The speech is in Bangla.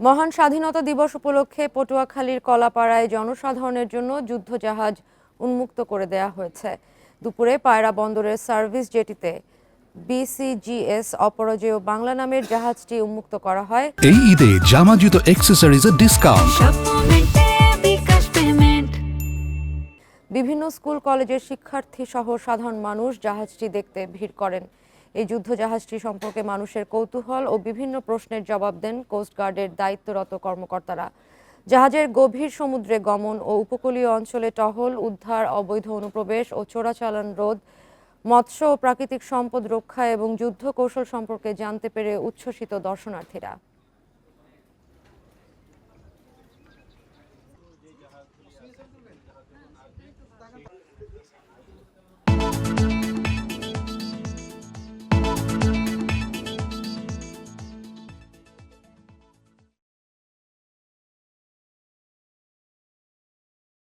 মহান স্বাধীনতা দিবস উপলক্ষে পটুয়াখালীর কলাপাড়ায় জনসাধারণের জন্য যুদ্ধজাহাজ উন্মুক্ত করে দেয়া হয়েছে। দুপুরে পায়রা বন্দরের সার্ভিস জেটিতে বিসিজিএস অপরাজেয় বাংলা নামের জাহাজটি উন্মুক্ত করা হয়। এই ঈদে জামা জুতো অ্যাক্সেসরিজের ডিসকাউন্ট বিভিন্ন স্কুল কলেজের শিক্ষার্থী সহ সাধারণ মানুষ জাহাজটি দেখতে ভিড় করেন। এই যুদ্ধজাহাজটি সম্পর্কে মানুষের কৌতূহল ও বিভিন্ন প্রশ্নের জবাব দেন কোস্টগার্ডের দায়িত্বরত কর্মকর্তারা। জাহাজের গভীর সমুদ্রে গমন ও উপকূলীয় অঞ্চলে টহল, উদ্ধার, অবৈধ অনুপ্রবেশ ও চোরাচালান রোধ, মৎস্য ও প্রাকৃতিক সম্পদ রক্ষা এবং যুদ্ধ কৌশল সম্পর্কে জানতে পেরে উচ্ছ্বসিত দর্শনার্থীরা।